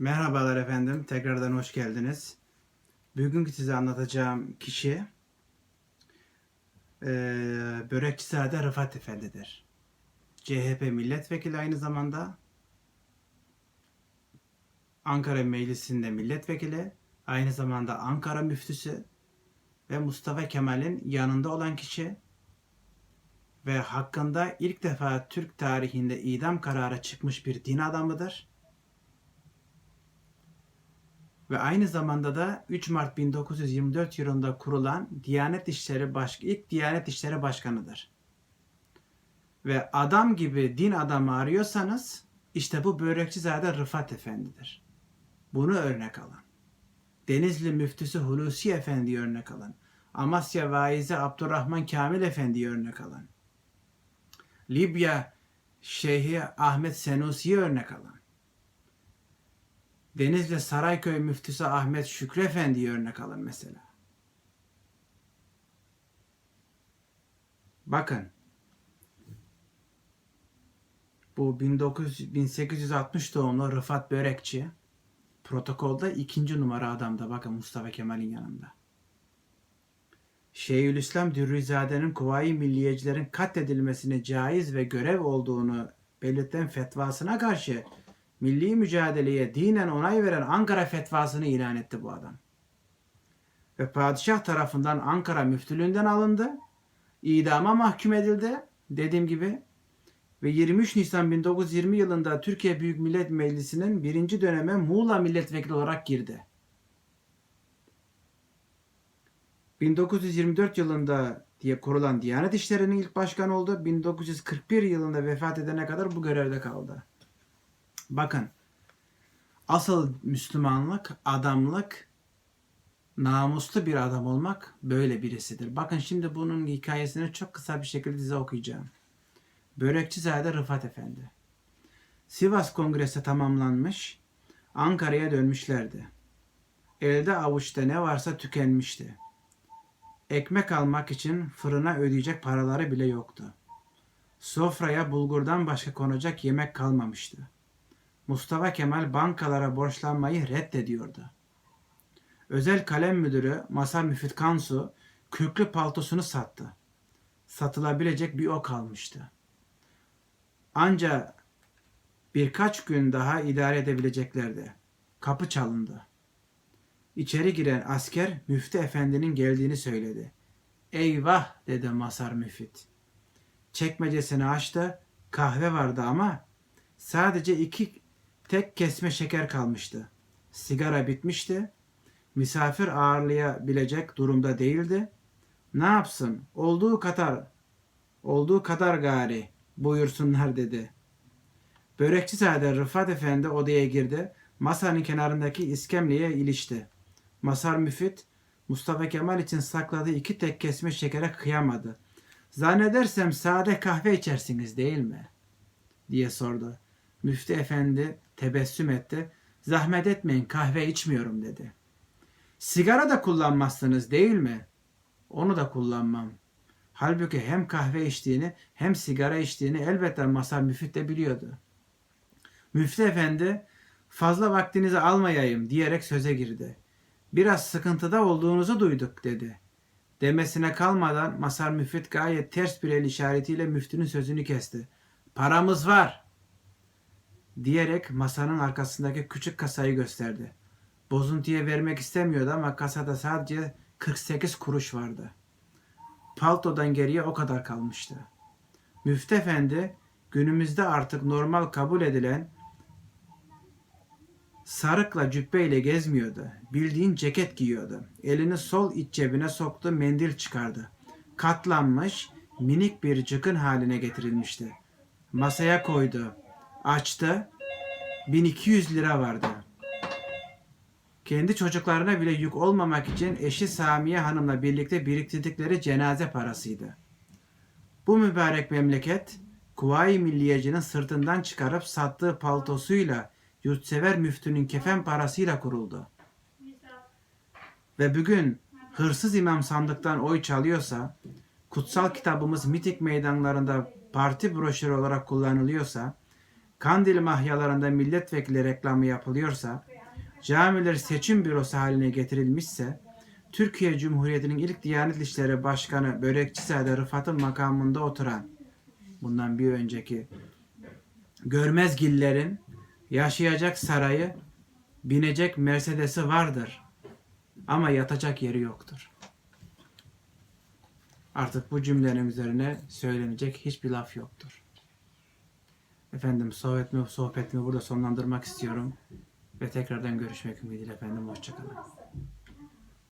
Merhabalar efendim, tekrardan hoş geldiniz. Bugünkü size anlatacağım kişi eee Börekçizade Rıfat Efendi'dir. CHP milletvekili aynı zamanda. Ankara Meclisi'nde milletvekili, aynı zamanda Ankara müftüsü ve Mustafa Kemal'in yanında olan kişi ve hakkında ilk defa Türk tarihinde idam kararı çıkmış bir din adamıdır. Ve aynı zamanda da 3 Mart 1924 yılında kurulan Diyanet İşleri Baş ilk Diyanet İşleri Başkanı'dır. Ve adam gibi din adamı arıyorsanız işte bu Börekçizade Rıfat Efendi'dir. Bunu örnek alın. Denizli Müftüsü Hulusi Efendi'yi örnek alın. Amasya Vaizi Abdurrahman Kamil Efendi'yi örnek alın. Libya Şeyhi Ahmet Senusi'yi örnek alın. Denizli Sarayköy Müftüsü Ahmet Şükrü Efendi'yi örnek alın mesela. Bakın. Bu 1900, 1860 doğumlu Rıfat Börekçi. Protokolda ikinci numara adamda. Bakın Mustafa Kemal'in yanında. Şeyhülislam Dürrizade'nin Kuvayi Milliyecilerin katledilmesine caiz ve görev olduğunu belirten fetvasına karşı milli mücadeleye dinen onay veren Ankara fetvasını ilan etti bu adam. Ve padişah tarafından Ankara müftülüğünden alındı. idama mahkum edildi. Dediğim gibi ve 23 Nisan 1920 yılında Türkiye Büyük Millet Meclisi'nin birinci döneme Muğla milletvekili olarak girdi. 1924 yılında diye kurulan Diyanet İşleri'nin ilk başkanı oldu. 1941 yılında vefat edene kadar bu görevde kaldı. Bakın. Asıl Müslümanlık, adamlık, namuslu bir adam olmak böyle birisidir. Bakın şimdi bunun hikayesini çok kısa bir şekilde size okuyacağım. Börekçizade Rıfat Efendi. Sivas Kongresi tamamlanmış, Ankara'ya dönmüşlerdi. Elde avuçta ne varsa tükenmişti. Ekmek almak için fırına ödeyecek paraları bile yoktu. Sofraya bulgurdan başka konacak yemek kalmamıştı. Mustafa Kemal bankalara borçlanmayı reddediyordu. Özel kalem müdürü Masar Müfit Kansu kürklü paltosunu sattı. Satılabilecek bir o kalmıştı. Ancak birkaç gün daha idare edebileceklerdi. Kapı çalındı. İçeri giren asker müftü efendinin geldiğini söyledi. Eyvah dedi Masar Müfit. Çekmecesini açtı. Kahve vardı ama sadece iki tek kesme şeker kalmıştı. Sigara bitmişti. Misafir ağırlayabilecek durumda değildi. Ne yapsın? Olduğu kadar, olduğu kadar gari buyursunlar dedi. Börekçizade Rıfat Efendi odaya girdi. Masanın kenarındaki iskemleye ilişti. Masar Müfit, Mustafa Kemal için sakladığı iki tek kesme şekere kıyamadı. Zannedersem sade kahve içersiniz değil mi? diye sordu. Müftü efendi tebessüm etti. Zahmet etmeyin kahve içmiyorum dedi. Sigara da kullanmazsınız değil mi? Onu da kullanmam. Halbuki hem kahve içtiğini hem sigara içtiğini elbette Masar Müfit de biliyordu. Müftü efendi fazla vaktinizi almayayım diyerek söze girdi. Biraz sıkıntıda olduğunuzu duyduk dedi. Demesine kalmadan Masar Müfit gayet ters bir el işaretiyle müftünün sözünü kesti. Paramız var diyerek masanın arkasındaki küçük kasayı gösterdi. Bozuntuya vermek istemiyordu ama kasada sadece 48 kuruş vardı. Paltodan geriye o kadar kalmıştı. Müftü efendi günümüzde artık normal kabul edilen sarıkla cübbeyle gezmiyordu. Bildiğin ceket giyiyordu. Elini sol iç cebine soktu, mendil çıkardı. Katlanmış, minik bir cıkın haline getirilmişti. Masaya koydu. Açtı. 1200 lira vardı. Kendi çocuklarına bile yük olmamak için eşi Samiye Hanım'la birlikte biriktirdikleri cenaze parasıydı. Bu mübarek memleket Kuvayi Milliyeci'nin sırtından çıkarıp sattığı paltosuyla yurtsever müftünün kefen parasıyla kuruldu. Ve bugün hırsız imam sandıktan oy çalıyorsa, kutsal kitabımız mitik meydanlarında parti broşürü olarak kullanılıyorsa, Kandil mahyalarında milletvekili reklamı yapılıyorsa, camiler seçim bürosu haline getirilmişse, Türkiye Cumhuriyeti'nin ilk Diyanet İşleri Başkanı Börekçisade Rıfat'ın makamında oturan, bundan bir önceki Görmezgillerin yaşayacak sarayı, binecek Mercedes'i vardır. Ama yatacak yeri yoktur. Artık bu cümlenin üzerine söylenecek hiçbir laf yoktur. Efendim sohbetimi, sohbetimi burada sonlandırmak istiyorum. Ve tekrardan görüşmek ümidiyle efendim. Hoşçakalın.